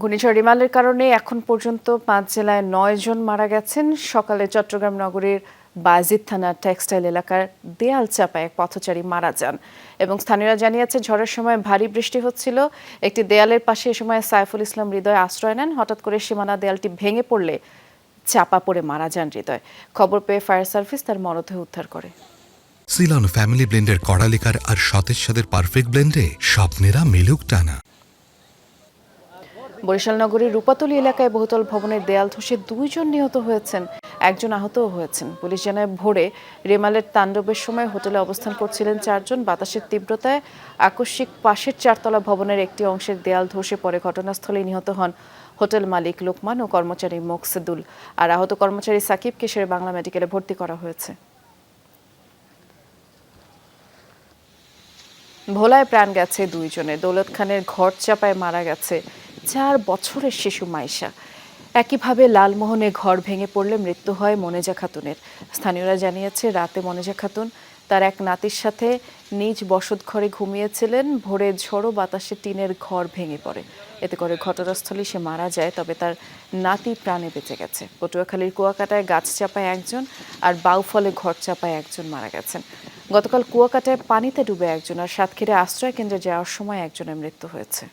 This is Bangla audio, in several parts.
ঘূর্ণিঝড় রিমালের কারণে এখন পর্যন্ত পাঁচ জেলায় নয় জন মারা গেছেন। সকালে চট্টগ্রাম নগরীর বাজিদ থানার টেক্সটাইল এলাকার দেয়াল চাপায় এক পথচারী মারা যান। এবং স্থানীয়রা জানিয়েছে, ঝড়ের সময় ভারী বৃষ্টি হচ্ছিল। একটি দেয়ালের পাশে এ সময় সাইফুল ইসলাম হৃদয় আশ্রয় নেন। হঠাৎ করে সীমানা দেয়ালটি ভেঙে পড়লে চাপা পড়ে মারা যান হৃদয়। খবর পেয়ে ফায়ার সার্ভিস তার মরদেহ উদ্ধার করে। সিলন ফ্যামিলি ব্লেন্ডের কড়ালিকার আর সতেজ সাদের পারফেক্ট ব্লেন্ডে স্বপ্নেরা মেলুক টানা। বরিশাল নগরীর রূপাতলী এলাকায় বহুতল ভবনের দেয়াল ধসে দুইজন নিহত হয়েছেন, একজন আহতও হয়েছেন। পুলিশ জানায়, ভোরে রেমালের তাণ্ডবের সময় হোটেলে অবস্থান করছিলেন চারজন। বাতাসের তীব্রতায় আকস্মিক পাশের চারতলা ভবনের একটি অংশের দেয়াল ধসে পড়ে। ঘটনাস্থলে নিহত হন হোটেল মালিক লোকমান ও কর্মচারী মোকসেদুল। আর আহত কর্মচারী সাকিবকে শেরে বাংলা মেডিকেলে ভর্তি করা হয়েছে। ভোলায় প্রাণ গেছে দুইজনে দৌলত খানের ঘর চাপায় মারা গেছে চার বছরের শিশু মাইশা একইভাবে লালমোহনে ঘর ভেঙে পড়লে মৃত্যু হয় মনেজা খাতুনের। স্থানীয়রা জানিয়েছে, রাতে মনেজা খাতুন তার এক নাতির সাথে নিজ বসত ঘরে ঘুমিয়েছিলেন। ভোরে ঝড়ো বাতাসে টিনের ঘর ভেঙে পড়ে। এতে করে ঘটনাস্থলে সে মারা যায়, তবে তার নাতি প্রাণে বেঁচে গেছে। পটুয়াখালীর কুয়াকাটায় গাছ চাপায় একজন আর বাউফলে ঘর চাপায় একজন মারা গেছেন। গতকাল কুয়াকাটায় পানিতে ডুবে একজন আর সাতক্ষীরা আশ্রয় কেন্দ্রে যাওয়ার সময় একজনের মৃত্যু হয়েছে।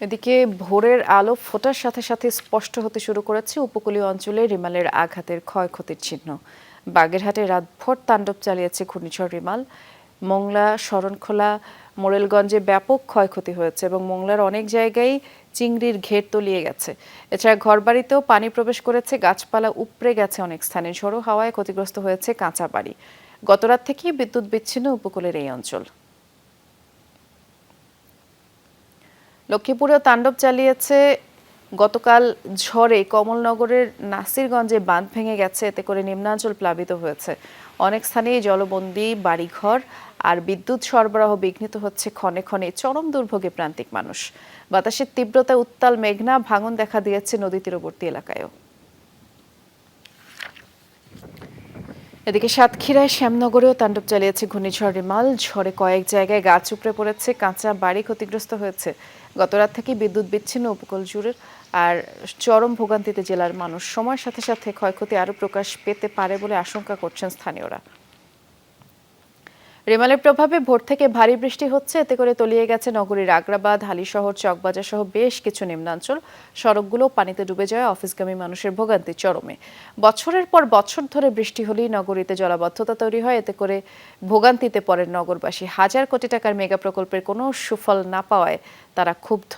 এদিকে ভোরের আলো ফোটার সাথে সাথে স্পষ্ট হতে শুরু করেছে উপকূলীয় অঞ্চলে রিমালের আঘাতের ক্ষয়ক্ষতির চিহ্ন। বাগেরহাটে রাতভর তাণ্ডব চালিয়েছে ঘূর্ণিঝড় রিমাল। মোংলা, শরণখোলা, মোরেলগঞ্জে ব্যাপক ক্ষয়ক্ষতি হয়েছে এবং মোংলার অনেক জায়গায় চিংড়ির ঘের তলিয়ে গেছে। এছাড়া ঘরবাড়িতেও পানি প্রবেশ করেছে, গাছপালা উপড়ে গেছে অনেক স্থানে। ঝোড়ো হাওয়ায় ক্ষতিগ্রস্ত হয়েছে কাঁচা বাড়ি গতরাত থেকেই বিদ্যুৎ বিচ্ছিন্ন উপকূলের এই অঞ্চল। লক্ষ্মীপুরেও তাণ্ডব চালিয়েছে। গতকাল ঝড়ে কমলনগরের নাসিরগঞ্জে বাঁধ ভেঙে গেছে, এতে করে নিম্নাঞ্চল প্লাবিত হয়েছে। অনেক স্থানেই জলবন্দি বাড়িঘর আর বিদ্যুৎ সরবরাহ বিঘ্নিত হচ্ছে ক্ষণে ক্ষণে। চরম দুর্ভোগে প্রান্তিক মানুষ। বাতাসের তীব্রতা, উত্তাল মেঘনা, ভাঙন দেখা দিয়েছে নদী তীরবর্তী এলাকায়ও। এদিকে সাতক্ষীরায় শ্যামনগরেও তাণ্ডব চালিয়েছে ঘূর্ণিঝড় রিমাল। ঝড়ে কয়েক জায়গায় গাছ উপড়ে পড়েছে, কাঁচা বাড়ি ক্ষতিগ্রস্ত হয়েছে। গতরাত থেকে বিদ্যুৎ বিচ্ছিন্ন উপকূল জুড়ে আর চরম ভোগান্তিতে জেলার মানুষ। সময়ের সাথে সাথে ক্ষয়ক্ষতি আরও প্রকাশ পেতে পারে বলে আশঙ্কা করছেন স্থানীয়রা। রেমালের প্রভাবে ভোর থেকে ভারী বৃষ্টি হচ্ছে, এতে করে তলিয়ে গেছে নগরীর আগ্রাবাদ, হালিশহর, চকবাজার সহ বেশ কিছু নিম্নাঞ্চল। সড়কগুলো পানিতে ডুবে যায় অফিসগামী মানুষের ভোগান্তি চরমে। বছরের পর বছর ধরে বৃষ্টি হলেই নগরীতে জলাবদ্ধতা তৈরি হয়, এতে করে ভোগান্তিতে পড়েন নগরবাসী। হাজার কোটি টাকার মেগা প্রকল্পের কোনো সুফল না পাওয়ায় তারা ক্ষুব্ধ।